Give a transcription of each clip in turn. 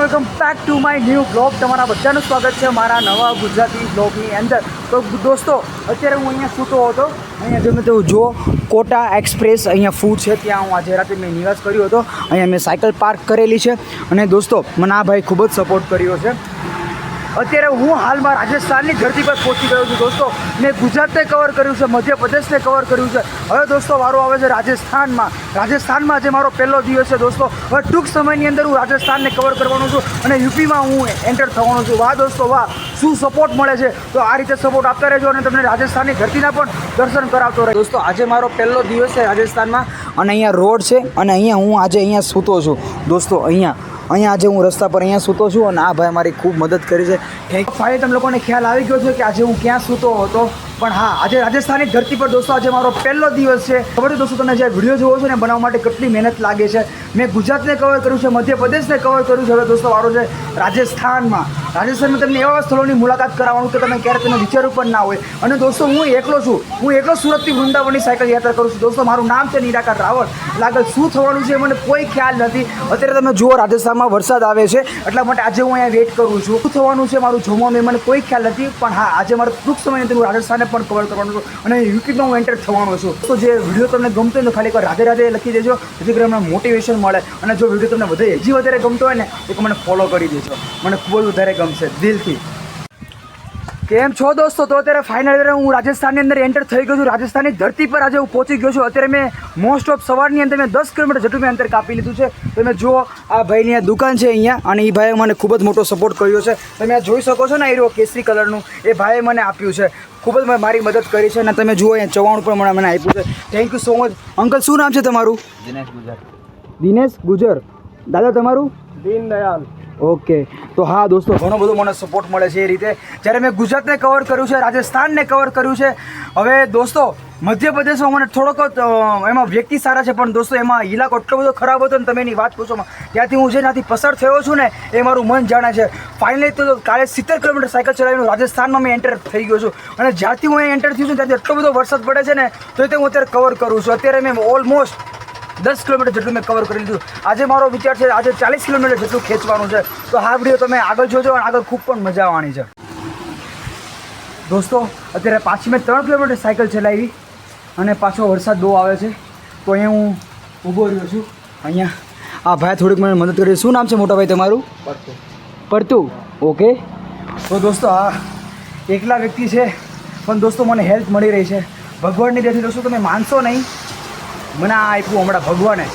Welcome back to my new blog. તમારા બધાનું સ્વાગત છે મારા નવા ગુજરાતી બ્લોગની અંદર. તો દોસ્તો, અત્યારે હું અહીંયા સૂતો હતો. અહીંયા તમે તો જો કોટા એક્સપ્રેસ અહીંયા ફૂડ છે. ત્યાં હું આજે રાતે મેં નિવાસ કર્યો હતો. અહીંયા મેં સાયકલ પાર્ક કરેલી છે. અને દોસ્તો, મને આ ભાઈ ખૂબ જ સપોર્ટ કર્યો છે. અત્યારે હું હાલમાં રાજસ્થાનની ધરતી પર પહોંચી ગયો છું દોસ્તો. મેં ગુજરાતને કવર કર્યું છે, મધ્યપ્રદેશને કવર કર્યું છે. હવે દોસ્તો વારો આવે છે રાજસ્થાનમાં. રાજસ્થાનમાં જે મારો પહેલો દિવસ છે દોસ્તો. હવે ટૂંક સમયની અંદર હું રાજસ્થાનને કવર કરવાનો છું અને યુપીમાં હું એન્ટર થવાનો છું. વાહ દોસ્તો, વાહ. શું સપોર્ટ મળે છે? તો આ રીતે સપોર્ટ આપતા રહેજો અને તમને રાજસ્થાનની ધરતીના પણ દર્શન કરાવતો રહે દોસ્તો, આજે મારો પહેલો દિવસ છે રાજસ્થાનમાં અને અહીંયા રોડ છે અને અહીંયા હું આજે અહીંયા સૂતો છું. દોસ્તો, અહીંયા અહીંયા આજે હું રસ્તા પર અહીંયા સૂતો છું અને આ ભાઈ મારી ખૂબ મદદ કરી છે. થેન્ક ફાઇનલી તમે લોકોને ખ્યાલ આવી ગયો છે કે આજે હું ક્યાં સૂતો હતો? પણ હા, આજે રાજસ્થાનની ધરતી પર દોસ્તો, આજે મારો પહેલો દિવસ છે. ખબર છે દોસ્તો, તમે જે વીડિયો જોવો છો ને બનાવવા માટે કેટલી મહેનત લાગે છે. મેં ગુજરાતને કવર કર્યું છે, મધ્યપ્રદેશને કવર કર્યું છે. હવે દોસ્તો વારો છે રાજસ્થાનમાં રાજસ્થાનમાં તમને એવા સ્થળોની મુલાકાત કરાવવાનું કે તમે ક્યારેક તમે વિચાર પણ ના હોય. અને દોસ્તો, હું એકલો છું. હું એકલો સુરતથી વૃંદાવનની સાયકલ યાત્રા કરું છું. દોસ્તો, મારું નામ છે નિરાકાર રાવળ આગળ શું થવાનું છે મને કોઈ ખ્યાલ નથી. અત્યારે તમે જુઓ, રાજસ્થાનમાં વરસાદ આવે છે. એટલા માટે આજે હું અહીંયા વેઇટ કરું છું. શું થવાનું છે મારું જોવાનું મને કોઈ ખ્યાલ નથી. પણ હા, આજે મારે ટૂંક સમયની અંદર હું રાજસ્થાનને પણ કવર કરવાનું છું અને યુટ્યુબમાં હું એન્ટર થવાનો છું. તો જે વીડિયો તમને ગમતો હોય તો ખાલી રાધે રાધે લખી દેજો, જેથી કરીને મને મોટિવેશન મળે. અને જો વીડિયો તમને વધે, હજી વધારે ગમતો હોય ને, તો મને ફોલો કરી દેજો. મને ખૂબ જ વધારે ગમશે. દિલથી. કેમ છો દોસ્તો? તો અત્યારે ફાઇનલ હું રાજસ્થાનની અંદર એન્ટર થઈ ગયો છું. રાજસ્થાનની ધરતી પર આજે હું પહોંચી ગયો છું. અત્યારે મેં મોસ્ટ ઓફ સવારની અંદર મેં દસ કિલોમીટર જેટલું મેં અંતર કાપી લીધું છે. તમે જુઓ આ ભાઈની આ દુકાન છે અહીંયા અને એ ભાઈએ મને ખૂબ જ મોટો સપોર્ટ કર્યો છે. તમે આ જોઈ શકો છો ને એરો કેસરી કલરનું એ ભાઈએ મને આપ્યું છે. ખૂબ જ મારી મદદ કરી છે અને તમે જુઓ અહીંયા ચવાણું પણ મને મને આપ્યું છે. Thank you so much uncle શું નામ છે તમારું? દિનેશ ગુજર. દિનેશ ગુજર. દાદા તમારું? દીન દયાલ ઓકે. તો હા, દોસ્તો, ઘણો બધો મને સપોર્ટ મળે છે એ રીતે. જ્યારે મેં ગુજરાતને કવર કર્યું છે, રાજસ્થાનને કવર કર્યું છે, હવે દોસ્તો, મધ્યપ્રદેશમાં મને થોડોક એમાં વ્યક્તિ સારા છે, પણ દોસ્તો, એમાં ઇલાકો એટલો બધો ખરાબ હતો ને તમે એની વાત પૂછો. ત્યાંથી હું જે ત્યાંથી પસાર થયો છું ને, એ મારું મન જાણે છે. ફાઇનલી તો કાલે સિત્તેર કિલોમીટર સાયકલ ચલાવીને રાજસ્થાનમાં મેં એન્ટર થઈ ગયો છું. અને જ્યારથી હું એન્ટર થયું છું ત્યાંથી એટલો બધો વરસાદ પડે છે ને, તો તે હું અત્યારે કવર કરું છું. અત્યારે મેં ઓલમોસ્ટ દસ કિલોમીટર જેટલું મેં કવર કરી લીધું. આજે મારો વિચાર છે આજે ચાલીસ કિલોમીટર જેટલું ખેંચવાનું છે. તો આ વીડિયો તમે આગળ જોજો અને આગળ ખૂબ પણ મજા આવવાની છે. દોસ્તો અત્યારે પાછી મેં ત્રણ કિલોમીટર સાયકલ ચલાવી અને પાછો વરસાદ બહુ આવે છે. તો અહીંયા હું ઊભો રહ્યો છું. અહીંયા આ ભાઈ થોડીક મને મદદ કરી. શું નામ છે મોટા ભાઈ તમારું? પરતુ. ઓકે. તો દોસ્તો આ એકલા વ્યક્તિ છે પણ દોસ્તો મને હેલ્પ મળી રહી છે. ભગવાનની દેથી દોસ્તો તમે માનશો નહીં. મને આ આપ્યું હમણાં ભગવાને.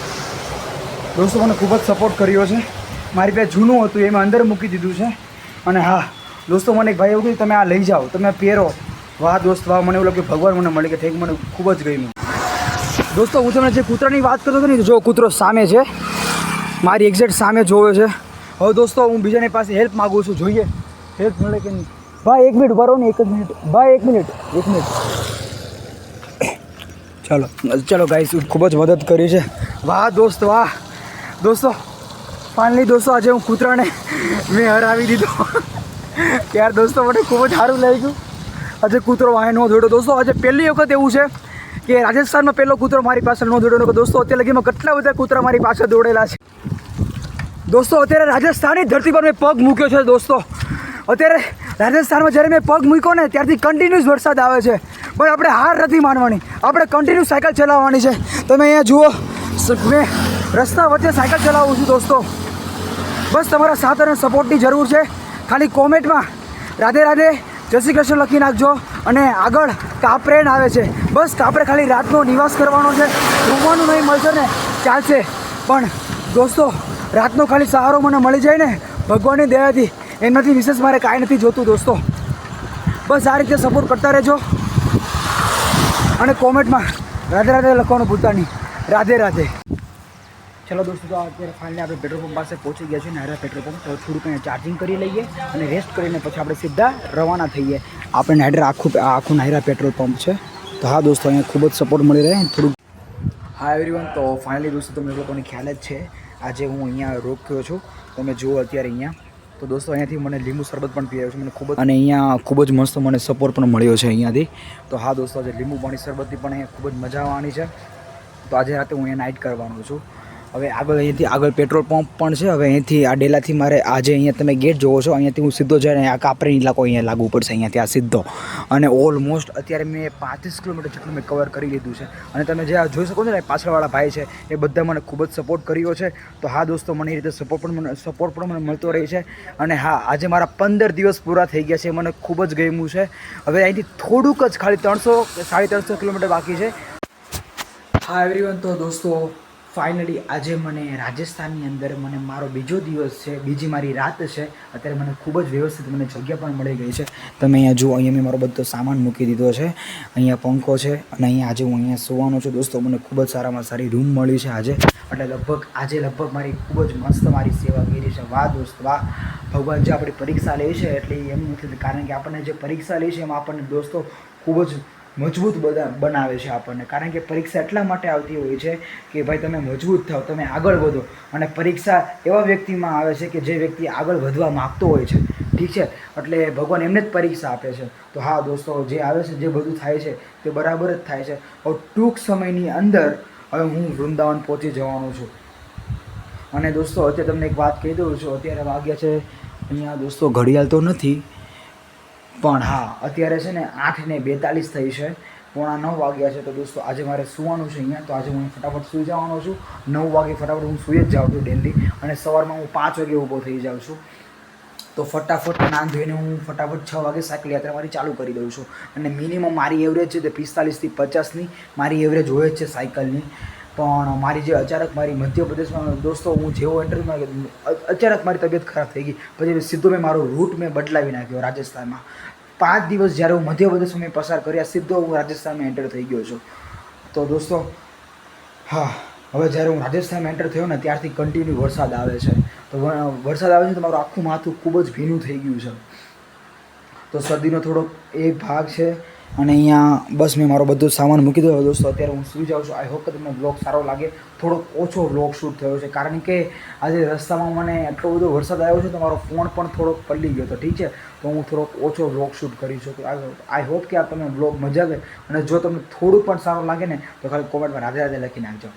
દોસ્તો, મને ખૂબ જ સપોર્ટ કર્યો છે. મારી પાસે જૂનું હતું એ મેં અંદર મૂકી દીધું છે. અને હા, દોસ્તો, મને એક ભાઈ એવું કીધું તમે આ લઈ જાઓ, તમે પહેરો. વાહ, દોસ્ત, વાહ, મને એવું લાગ્યું, ભગવાન મને મળી કે થેન્ક મને ખૂબ જ ગયું દોસ્તો, હું તમને જે કૂતરાની વાત કરતો હતો ને, જો કૂતરો સામે છે, મારી એક્ઝેક્ટ સામે જોવે છે. હવે દોસ્તો, હું બીજાની પાસે હેલ્પ માગું છું, જોઈએ. હેલ્પ મળે કે નહીં? ભાઈ, એક મિનિટ ઊભા રહો ને, એક જ મિનિટ ભાઈ, એક મિનિટ એક મિનિટ ચાલો ચાલો ગાઈસ ખૂબ જ મદદ કરી છે. વાહ, દોસ્ત, વાહ. દોસ્તો ફાઇનલી દોસ્તો, આજે હું કૂતરાને મેં હરાવી દીધો. ત્યાર દોસ્તો, મને ખૂબ જ સારું લાગ્યું. આજે કૂતરો વાહે નો દોડ્યો. દોસ્તો, આજે પહેલી વખત એવું છે કે રાજસ્થાનમાં પહેલો કૂતરો મારી પાસે ન દોડ્યો. દોસ્તો, અત્યારે લગીમાં કેટલા બધા કૂતરા મારી પાસે દોડેલા છે. દોસ્તો, અત્યારે રાજસ્થાનની ધરતી પર મેં પગ મૂક્યો છે, દોસ્તો. અત્યારે રાજસ્થાનમાં જ્યારે મેં પગ મૂક્યો ને, ત્યારથી કન્ટિન્યુઅસ વરસાદ આવે છે. પણ આપણે હાર નથી માનવાની. આપણે કન્ટિન્યુ સાયકલ ચલાવવાની છે. તમે અહીંયા જુઓ. મેં રસ્તા વચ્ચે સાયકલ ચલાવું છું દોસ્તો. બસ તમારા સાથ અને સપોર્ટની જરૂર છે. ખાલી કોમેન્ટમાં રાધે રાધે જય શ્રી કૃષ્ણ લખી નાખજો અને આગળ કાપરેન આવે છે. બસ કાપરે ખાલી રાતનો નિવાસ કરવાનો છે. રૂમવાનું નહીં મળશે ને, ચાલશે. પણ દોસ્તો, રાતનો ખાલી સહારો મને મળી જાય ને, ભગવાનની દયાથી. એનાથી વિશેષ મારે કાંઈ નથી જોતું દોસ્તો. બસ આ રીતે સપોર્ટ કરતા રહેજો. અને કોમેન્ટમાં રાધે રાધે લખવાનું ભૂલતા નહીં. રાધે રાધે. ચલો દોસ્તો, તો અત્યારે ફાઇનલી આપણે પેટ્રોલ પંપ પાસે પહોંચી ગયા છીએ, નાયરા પેટ્રોલ પંપ તો થોડુંક અહીંયા ચાર્જિંગ કરી લઈએ અને રેસ્ટ કરીને પછી આપણે સીધા રવાના થઈએ. આપણે નાયરા આખું આખું નાયરા પેટ્રોલ પંપ છે. તો હા દોસ્તો, અહીંયા ખૂબ જ સપોર્ટ મળી રહે. થોડુંક હા એવરીવન તો ફાઇનલી દોસ્તો, તમને લોકોને ખ્યાલ જ છે. આજે હું અહીંયા રોક્યો છું. તમે જુઓ અત્યારે અહીંયા. તો દોસ્તો અહીંયાથી મને લીંબુ શરબત પણ પીવાયું છે. મને ખૂબ જ અને અહીંયા ખૂબ જ મસ્ત મને સપોર્ટ પણ મળ્યો છે અહીંયાથી. તો હા દોસ્તો આજે લીંબુ પાણી શરબતની પણ અહીંયા ખૂબ જ મજા આવવાની છે. તો આજે રાતે હું અહીંયા નાઇટ કરવાનો છું. હવે આગળ અહીંયાથી આગળ પેટ્રોલ પંપ પણ છે. હવે અહીંયાથી આ ડેલાથી મારે આજે અહીંયા તમે ગેટ જોવો છો, અહીંયાથી હું સીધો જઈને આ કાપરી ઇલાકો અહીંયા લાગુ પડશે અહીંયાથી આ સીધો. અને ઓલમોસ્ટ અત્યારે મેં પાંત્રીસ કિલોમીટર જેટલું મેં કવર કરી લીધું છે. અને તમે જે આ જોઈ શકો છો ને પાછળવાળા ભાઈ છે, એ બધા મને ખૂબ જ સપોર્ટ કર્યો છે. તો હા દોસ્તો, મને એ રીતે સપોર્ટ પણ મને સપોર્ટ પણ મને મળતો રહે છે. અને હા, આજે મારા પંદર દિવસ પૂરા થઈ ગયા છે મને ખૂબ જ ગમ્યું છે. હવે અહીંથી થોડુંક જ ખાલી ત્રણસો સાડી ત્રણસો કિલોમીટર બાકી છે. હા એવરીવન તો દોસ્તો ફાઇનલી આજે મને રાજસ્થાનની અંદર મને મારો બીજો દિવસ છે, બીજી મારી રાત છે. અત્યારે મને ખૂબ જ વ્યવસ્થિત મને જગ્યા પણ મળી ગઈ છે. તમે અહીંયા જુઓ, અહીંયા મેં મારો બધો સામાન મૂકી દીધો છે. અહીંયા પંખો છે અને અહીંયા આજે હું અહીંયા સુવાનો છું. દોસ્તો, મને ખૂબ જ સારામાં સારી રૂમ મળી છે આજે. એટલે લગભગ, આજે લગભગ મારી ખૂબ જ મસ્ત મારી સેવાગીરી છે. વાહ દોસ્ત, વાહ. ભગવાન જે આપણી પરીક્ષા લે છે, એટલે એમ નથી, કારણ કે આપણને જે પરીક્ષા લે છે એમાં આપણને દોસ્તો ખૂબ જ મજબૂત બધા બનાવે છે આપણને. કારણ કે પરીક્ષા એટલા માટે આવતી હોય છે કે ભાઈ તમે મજબૂત થાઓ તમે આગળ વધો. અને પરીક્ષા એવા વ્યક્તિમાં આવે છે કે જે વ્યક્તિ આગળ વધવા માગતો હોય છે. ઠીક છે? એટલે ભગવાન એમને જ પરીક્ષા આપે છે. તો હા, દોસ્તો, જે આવે છે, જે બધું થાય છે, તે બરાબર જ થાય છે. હવે ટૂંક સમયની અંદર હવે હું વૃંદાવન પહોંચી જવાનો છું. અને દોસ્તો, અત્યારે તમને એક વાત કહી દઉં છું. અત્યારે વાગ્યા છે. અહીંયા દોસ્તો, ઘડિયાળ તો નથી. પણ હા, અત્યારે છે ને આઠ ને બેતાલીસ થઈ છે. પોણા નવ વાગ્યા છે તો દોસ્તો આજે મારે સુવાનું છે અહીંયા. તો આજે હું ફટાફટ સૂઈ જવાનો છું. નવ વાગે ફટાફટ હું સૂઈ જ જાઉં છું ડેલી અને સવારમાં હું પાંચ વાગે ઊભો થઈ જાઉં છું. તો ફટાફટ નાન ધોઈને હું ફટાફટ છ વાગે સાયકલ યાત્રા મારી ચાલુ કરી દઉં છું. અને મિનિમમ મારી એવરેજ છે તે પિસ્તાલીસથી પચાસની. મારી એવરેજ હોય જ છે સાયકલની. પણ મારી જે અચાનક મારી મધ્યપ્રદેશમાં દોસ્તો, હું જેવો ઇન્ટરવ્યૂમાં અચાનક મારી તબિયત ખરાબ થઈ ગઈ. પછી સીધો મેં મારો રૂટ મેં બદલાવી નાખ્યો રાજસ્થાનમાં. પાંચ દિવસ જ્યારે હું મધ્યપ્રદેશમાં મેં પસાર કર્યા, સીધો હું રાજસ્થાનમાં એન્ટર થઈ ગયો છું. તો દોસ્તો, હા, હવે જ્યારે હું રાજસ્થાનમાં એન્ટર થયો ને, ત્યારથી કન્ટિન્યુ વરસાદ આવે છે. તો વરસાદ આવે છે તો મારું આખું માથું ખૂબ જ ભીનું થઈ ગયું છે. તો શરદીનો થોડોક એક ભાગ છે અને અહીંયા બસ મેં મારો બધો સામાન મૂકી દીધો. દોસ્તો, અત્યારે હું સુઈ જાઉં છું. આઈ હોપ કે તમને બ્લોગ સારો લાગે. થોડોક ઓછો બ્લોગ શૂટ થયો છે. કારણ કે આજે રસ્તામાં મને એટલો બધો વરસાદ આવ્યો છે તો મારો ફોન પણ થોડોક પલળી ગયો હતો. ઠીક છે? તો હું થોડોક ઓછો બ્લોગ શૂટ કરી શકું. આઈ હોપ કે આ તમને બ્લોગ મજા આવે. અને જો તમને થોડું પણ સારું લાગે ને, તો ખાલી કોમેન્ટમાં રાધે રાધે લખી નાખજો.